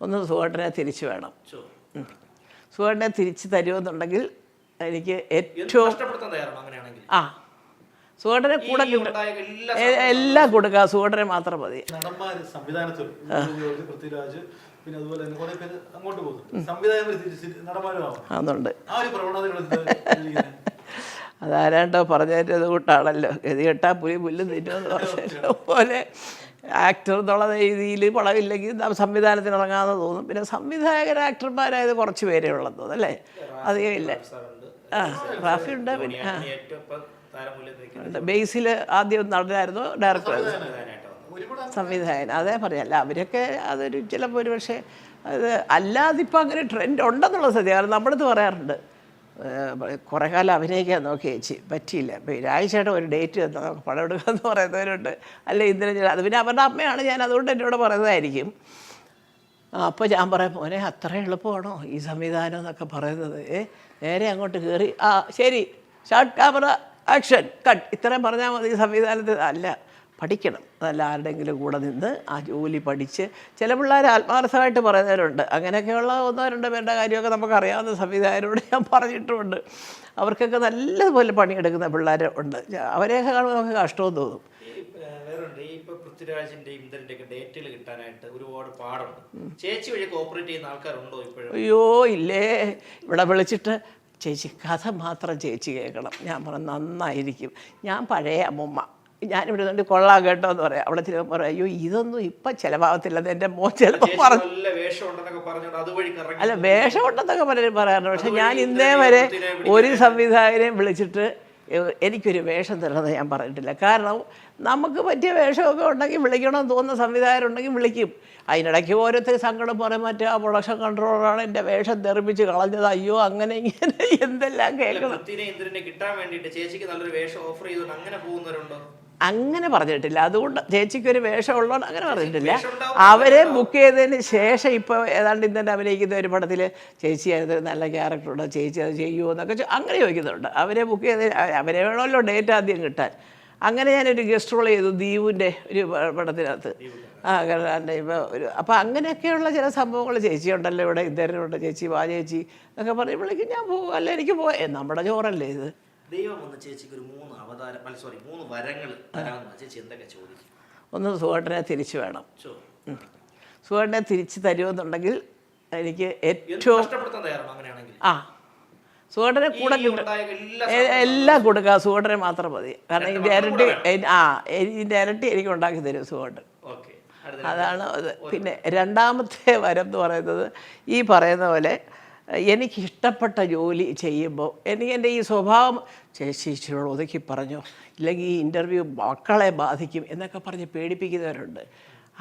ഒന്ന് സുഖേട്ടനെ തിരിച്ചു വേണം. ചോ. സുഖേട്ടനെ തിരിച്ച് തരുമെന്നുണ്ടെങ്കിൽ എനിക്ക് ഏറ്റവും ആ. സുഖേട്ടനെ കൂടെ കിട്ടും എല്ലാ കൊടുക്കുക. സുഖേട്ടനെ മാത്രം മതി. അതുണ്ട്. അതാരാണ്ടോ പറഞ്ഞതിന്റെ കൂട്ടാണല്ലോ ഗതി കെട്ടാ പുലി പുല്ലും തിന്നുമെന്ന് പറഞ്ഞ പോലെ ആക്ടർ എന്നുള്ള രീതിയിൽ പടമില്ലെങ്കിൽ ന- സംവിധാനത്തിന് ഇറങ്ങാമെന്ന് തോന്നും. പിന്നെ സംവിധായകർ ആക്ടർമാരായത് കുറച്ച് പേരേ ഉള്ളത് അല്ലേ? അധികം ഇല്ല. ആ റാഫി ഉണ്ട് പിന്നെ ആ. ബേസിൽ ആദ്യം നടനായിരുന്നു ഡയറക്ടർ സംവിധായകൻ അതേ പറയല്ല അവരൊക്കെ അതൊരു ചിലപ്പോൾ ഒരു പക്ഷേ അത് അല്ലാതിപ്പോൾ അങ്ങനെ ട്രെൻഡ് ഉണ്ടെന്നുള്ള സത്യം കാരണം നമ്മളത് പറയാറുണ്ട് കുറേ കാലം അഭിനയിക്കാൻ നോക്കി ചേച്ചി. പറ്റിയില്ല. ഇപ്പോൾ രാഴ്ചയായിട്ട് ഒരു ഡേറ്റ് തന്നു. നമുക്ക് പടം എടുക്കാമെന്ന് പറയുന്നവരുണ്ട്. അല്ല ഇന്ദ്രൻ അത് പിന്നെ അവരുടെ അമ്മയാണ്. ഞാൻ അതുകൊണ്ട് എന്നോട് പറയുന്നതായിരിക്കും. അപ്പോൾ ഞാൻ പറയാം മോനെ അത്ര എളുപ്പമാണോ ഈ സംവിധാനം എന്നൊക്കെ പറയുന്നത്? നേരെ അങ്ങോട്ട് കയറി ആ ശരി. ഷോർട്ട് ക്യാമറ ആക്ഷൻ കട്ട് ഇത്രയും പറഞ്ഞാൽ മതി സംവിധാനത്തിൽ. അല്ല പഠിക്കണം. അതല്ല ആരുടെങ്കിലും കൂടെ നിന്ന് ആ ജോലി പഠിച്ച് ചില പിള്ളേർ ആത്മാർത്ഥമായിട്ട് പറയുന്നവരുണ്ട്. അങ്ങനെയൊക്കെയുള്ള ഒന്നോ രണ്ടോ പേരുടെ കാര്യമൊക്കെ നമുക്കറിയാവുന്ന സംവിധായകരോട് ഞാൻ പറഞ്ഞിട്ടുമുണ്ട്. അവർക്കൊക്കെ നല്ലതുപോലെ പണിയെടുക്കുന്ന പിള്ളേർ ഉണ്ട്. അവരെയൊക്കെ കാണുമ്പോൾ നമുക്ക് കഷ്ടവും തോന്നും. ഈ ഏഹ്, വേറുണ്ട്. ഈ ഇപ്പൊ പൃഥ്വിരാജിന്റെ ഇന്ദ്രന്റെ ഒക്കെ ഡേറ്റുകൾ കിട്ടാനായിട്ട് ഒരുപാട് പാടുണ്ട്. ചേച്ചി വഴി കോപ്പറേറ്റ് ചെയ്യുന്ന ആൾക്കാരുണ്ടോ ഇപ്പോഴും? അയ്യോ ഇല്ലേ. ഇവിടെ വിളിച്ചിട്ട് ചേച്ചി കഥ മാത്രം ചേച്ചി കേൾക്കണം. ഞാൻ പറഞ്ഞു നന്നായിരിക്കും. ഞാൻ പഴയ അമ്മൂമ്മ. ഞാനിവിടെ നിന്ന് കൊള്ളാം കേട്ടോ എന്ന് പറയാം. അവിടെ ചിലപ്പോൾ പറയാം അയ്യോ ഇതൊന്നും ഇപ്പം ചിലവാകത്തില്ലെന്ന് എന്റെ മോൻ ചിലപ്പോൾ പറഞ്ഞു അല്ല വേഷം ഉണ്ടെന്നൊക്കെ പലരും പറയാറുണ്ട്. പക്ഷെ ഞാൻ ഇന്നേ വരെ ഒരു സംവിധായകനെയും വിളിച്ചിട്ട് എനിക്കൊരു വേഷം തരണമെന്ന് ഞാൻ പറഞ്ഞിട്ടില്ല. കാരണം നമുക്ക് പറ്റിയ വേഷമൊക്കെ ഉണ്ടെങ്കിൽ വിളിക്കണമെന്ന് തോന്നുന്ന സംവിധായകരുണ്ടെങ്കിൽ വിളിക്കും. അതിനിടയ്ക്ക് ഓരോരുത്തർ സങ്കടം പറയും മറ്റേ ആ പ്രൊഡക്ഷൻ കൺട്രോളറാണ് എന്റെ വേഷം തെറിപ്പിച്ച് കളഞ്ഞത്. അയ്യോ അങ്ങനെ ഇങ്ങനെ എന്തെല്ലാം കേൾക്കണം. കിട്ടാൻ വേണ്ടിയിട്ട് ചേച്ചിക്ക് നല്ലൊരു വേഷം ഓഫർ ചെയ്തുകൊണ്ട് അങ്ങനെ പോകുന്നവരുണ്ടോ? അങ്ങനെ പറഞ്ഞിട്ടില്ല. അതുകൊണ്ട് ചേച്ചിക്ക് ഒരു വേഷം ഉള്ളതുകൊണ്ട് അങ്ങനെ പറഞ്ഞിട്ടില്ല അവരെ ബുക്ക് ചെയ്തതിന് ശേഷം ഇപ്പോൾ ഏതാണ്ട് തന്നെ അഭിനയിക്കുന്ന ഒരു പടത്തിൽ ചേച്ചി അത് നല്ല ക്യാരക്ടറുണ്ടോ ചേച്ചി അത് ചെയ്യുമോ എന്നൊക്കെ അങ്ങനെ ചോദിക്കുന്നുണ്ട്. അവരെ ബുക്ക് ചെയ്ത് അവരെ വേണമല്ലോ ഡേറ്റ് ആദ്യം കിട്ടാൻ. അങ്ങനെ ഞാനൊരു ഗസ്റ്റ് റോൾ ചെയ്തു ദീപുവിന്റെ ഒരു പടത്തിനകത്ത്. ആ കാരണം ഇപ്പോൾ ഒരു അപ്പോൾ അങ്ങനെയൊക്കെയുള്ള ചില സംഭവങ്ങൾ ചേച്ചി ഉണ്ടല്ലോ ഇവിടെ ഇദ്ദേഹമുണ്ട് ചേച്ചി വാ ചേച്ചി എന്നൊക്കെ പറഞ്ഞ് വിളിക്കും. ഞാൻ പോകും അല്ല എനിക്ക് പോയേ നമ്മുടെ ചോറല്ലേ ഇത്. ദൈവം വന്ന ചേച്ചിക്ക് ഒരു മൂന്ന് അവതാരം അല്ല സോറി മൂന്ന് വരങ്ങൾ തരാമെന്ന് ചേച്ചി എന്തൊക്കെ ചോദിക്കും? ഒന്ന് സുഖേട്ടനെ തിരിച്ചു വേണം. സുഖേട്ടനെ തിരിച്ച് തരുമെന്നുണ്ടെങ്കിൽ എനിക്ക് ഏറ്റവും ആ. സുഖേട്ടനെ കൂടെ എല്ലാ കൊടുക്കുക സുഖേട്ടനെ മാത്രം മതി. കാരണം ഇതിന്റെ ഇരട്ടി ആ ഇതിന്റെ ഇരട്ടി എനിക്ക് ഉണ്ടാക്കി തരും സുഖേട്ടൻ ഓക്കെ. അതാണ് അത് പിന്നെ രണ്ടാമത്തെ വരം എന്ന് പറയുന്നത് ഈ പറയുന്ന പോലെ എനിക്ക് ഇഷ്ടപ്പെട്ട ജോലി ചെയ്യുമ്പോൾ എനിക്ക് എന്റെ ഈ സ്വഭാവം ചേച്ചി ഇച്ചിരിയോട് ഒതുക്കി പറഞ്ഞു ഇല്ലെങ്കിൽ ഈ ഇന്റർവ്യൂ മക്കളെ ബാധിക്കും എന്നൊക്കെ പറഞ്ഞ് പേടിപ്പിക്കുന്നവരുണ്ട്.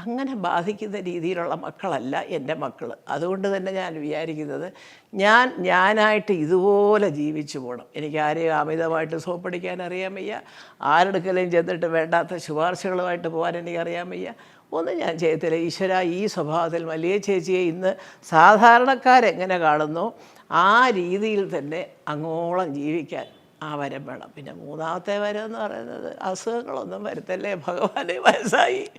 അങ്ങനെ ബാധിക്കുന്ന രീതിയിലുള്ള മക്കളല്ല എന്റെ മക്കൾ അതുകൊണ്ട് തന്നെ ഞാൻ വിചാരിക്കുന്നത് ഞാൻ ഞാനായിട്ട് ഇതുപോലെ ജീവിച്ചു പോകണം എനിക്ക് ആരെയും അമിതമായിട്ട് സോപ്പടിക്കാൻ അറിയാൻ വയ്യ. ആരെടുക്കലും ചെന്നിട്ട് വേണ്ടാത്ത ശുപാർശകളുമായിട്ട് പോകാൻ എനിക്കറിയാൻ വയ്യ. ഒന്നും ഞാൻ ചെയ്യത്തില്ല. ഈശ്വര ഈ സ്വഭാവത്തിൽ വലിയ ചേച്ചിയെ ഇന്ന് സാധാരണക്കാരെങ്ങനെ കാണുന്നു? ആ രീതിയിൽ തന്നെ അങ്ങോളം ജീവിക്കാൻ ആ വരം വേണം. പിന്നെ മൂന്നാമത്തെ വരം എന്ന് പറയുന്നത് അസുഖങ്ങളൊന്നും വരുത്തല്ലേ? ഭഗവാനെ വയസ്സായി.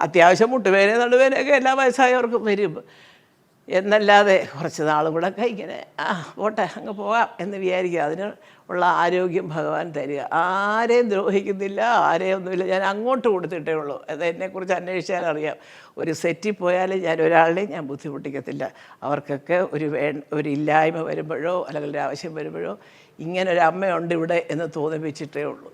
അത്യാവശ്യം മുട്ടുവേനെ നടുവേനെയൊക്കെ എല്ലാ വയസ്സായവർക്കും വരും. എന്നല്ലാതെ കുറച്ച് നാളും കൂടെ ഇങ്ങനെ ആ പോട്ടെ അങ്ങ് പോകാം എന്ന് വിചാരിക്കുക. അതിന് ഉള്ള ആരോഗ്യം ഭഗവാൻ തരിക. ആരെയും ദ്രോഹിക്കുന്നില്ല ആരെയും ഒന്നുമില്ല. ഞാൻ അങ്ങോട്ട് കൊടുത്തിട്ടേ ഉള്ളൂ. അത് എന്നെക്കുറിച്ച് അന്വേഷിച്ചാൽ അറിയാം. ഒരു സെറ്റിൽ പോയാലും ഞാൻ ഒരാളിനെയും ഞാൻ ബുദ്ധിമുട്ടിക്കത്തില്ല. അവർക്കൊക്കെ ഒരു വേ ഒരു ഇല്ലായ്മ വരുമ്പോഴോ അല്ലെങ്കിൽ ഒരു ആവശ്യം വരുമ്പോഴോ ഇങ്ങനെ ഒരു അമ്മയുണ്ട് ഇവിടെ എന്ന് തോന്നിപ്പിച്ചിട്ടേ ഉള്ളൂ.